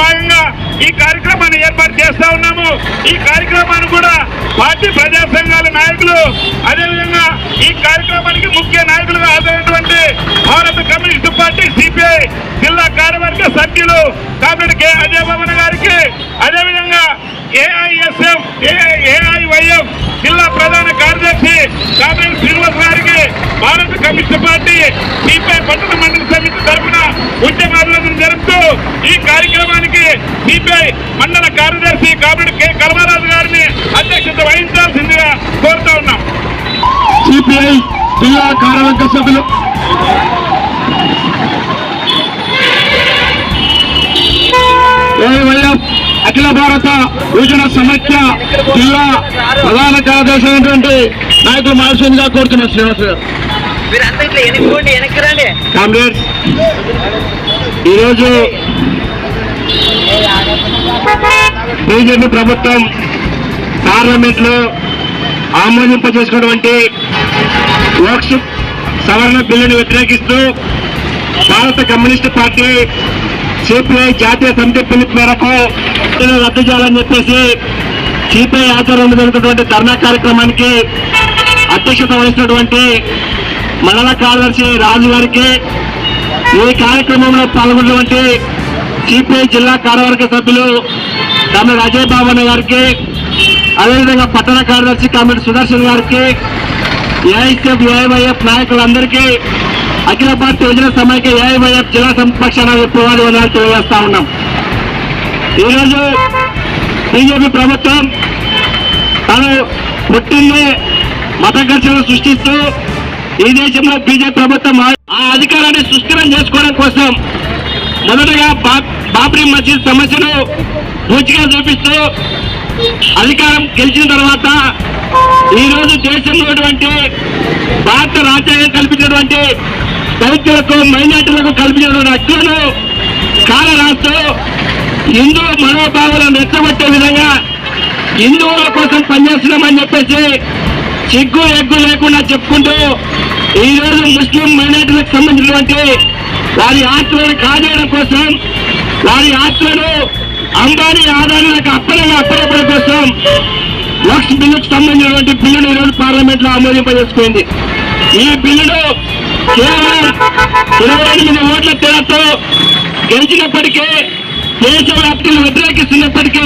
ఈ కార్యక్రమాన్ని ఏర్పాటు చేస్తా ఉన్నాము. ఈ కార్యక్రమాన్ని కూడా పార్టీ ప్రజా సంఘాల నాయకులు అదేవిధంగా ఈ కార్యక్రమానికి ముఖ్య నాయకులుగా హాజరైనటువంటి భారత కమ్యూనిస్టు పార్టీ సిపిఐ జిల్లా కార్యవర్గ సభ్యులు కామ్రేడ్ కె. అజయ్ భవన్ గారికి అదేవిధంగా ఏఐఎస్ఎఫ్ ఏఐవైఎఫ్ జిల్లా ప్రధాన కార్యదర్శి కామ్రేడ్ శ్రీనివాస్ గారికి భారత కమ్యూనిస్ట్ పార్టీ సిపిఐ పట్టణ మండలి సమితి తరఫున ఉద్యమాభినందన జరుపుతూ ఈ కార్యక్రమానికి సిపిఐ మండల కార్యదర్శి కామ్రేడ్ కె. కల్మరాజు గారిని అధ్యక్షత వహించాల్సిందిగా కోరుతా ఉన్నాం. సిపిఐ జిల్లా కార్యవర్గ సభ్యులు. అఖిల భారత యువజన సమైక్య జిల్లా ప్రధాన కార్యదర్శి అయినటువంటి నాయకులు మాల్సిందిగా కోరుతున్నారు శ్రీనివాస్ గారు. కామ్రేడ్స్ ఈరోజు బీజేపీ ప్రభుత్వం పార్లమెంట్లో ఆమోదింప చేసుకున్నటువంటి లోక్స్ సవరణ బిల్లును వ్యతిరేకిస్తూ భారత కమ్యూనిస్ట్ పార్టీ సిపిఐ జాతీయ సమితి పిలుపు మేరకు రద్దు చేయాలని చెప్పేసి సిపిఐ ఆధ్వర్యంలో జరుగుతున్నటువంటి ధర్నా కార్యక్రమానికి అధ్యక్షత వహిస్తున్నటువంటి మండల కార్యదర్శి రాజు గారికి ఈ కార్యక్రమంలో పాల్గొన్నటువంటి సిపిఐ జిల్లా కార్యవర్గ సభ్యులు కామెడ్ అజయ్ బాబు గారికి అదేవిధంగా పట్టణ కార్యదర్శి కామెడ్ సుదర్శన్ గారికి ఏఐసిఎఫ్ ఏఐవైఎఫ్ నాయకులందరికీ అఖిల భారత యువజన సమైక్య ఏఐవైఎఫ్ జిల్లా సంపక్షణ విప్లవాలు వందనాలు తెలియజేస్తా ఉన్నాం. ఈరోజు బీజేపీ ప్రభుత్వం తను పుట్టింది మత ఘర్షణలు సృష్టిస్తూ ఈ దేశంలో బీజేపీ ప్రభుత్వం ఆ- ఆ అధికారాన్ని సుస్థిరం చేసుకోవడం కోసం మొదటగా బాబ్రీ మసీద్ సమస్యను పూర్తిగా చూపిస్తూ అధికారం గెలిచిన తర్వాత ఈ రోజు దేశంలో భారత రాజ్యాంగం కల్పించినటువంటి దళితులకు మైనార్టీలకు కల్పించినటువంటి హక్కులను కాల రాస్తూ హిందూ మనోభావాలను రెచ్చగొట్టే విధంగా హిందువుల కోసం పనిచేస్తున్నామని చెప్పేసి సిగ్గు ఎగ్గు లేకుండా చెప్పుకుంటూ ఈరోజు ముస్లిం మైనార్టీలకు సంబంధించినటువంటి వారి ఆస్తులను కాజేయడం కోసం వారి ఆస్తులను అంబానీ ఆదాయాలకు అప్పనగా అప్పచెప్పడం కోసం లక్ష బిల్లుకు సంబంధించినటువంటి బిల్లును ఈరోజు పార్లమెంట్లో ఆమోదింపజేసుకుంది. ఈ బిల్లును కేవలం ఇరవై ఎనిమిది ఓట్ల తేడాతో గెలిచినప్పటికీ దేశవ్యాప్తంగా వ్యతిరేకిస్తున్నప్పటికీ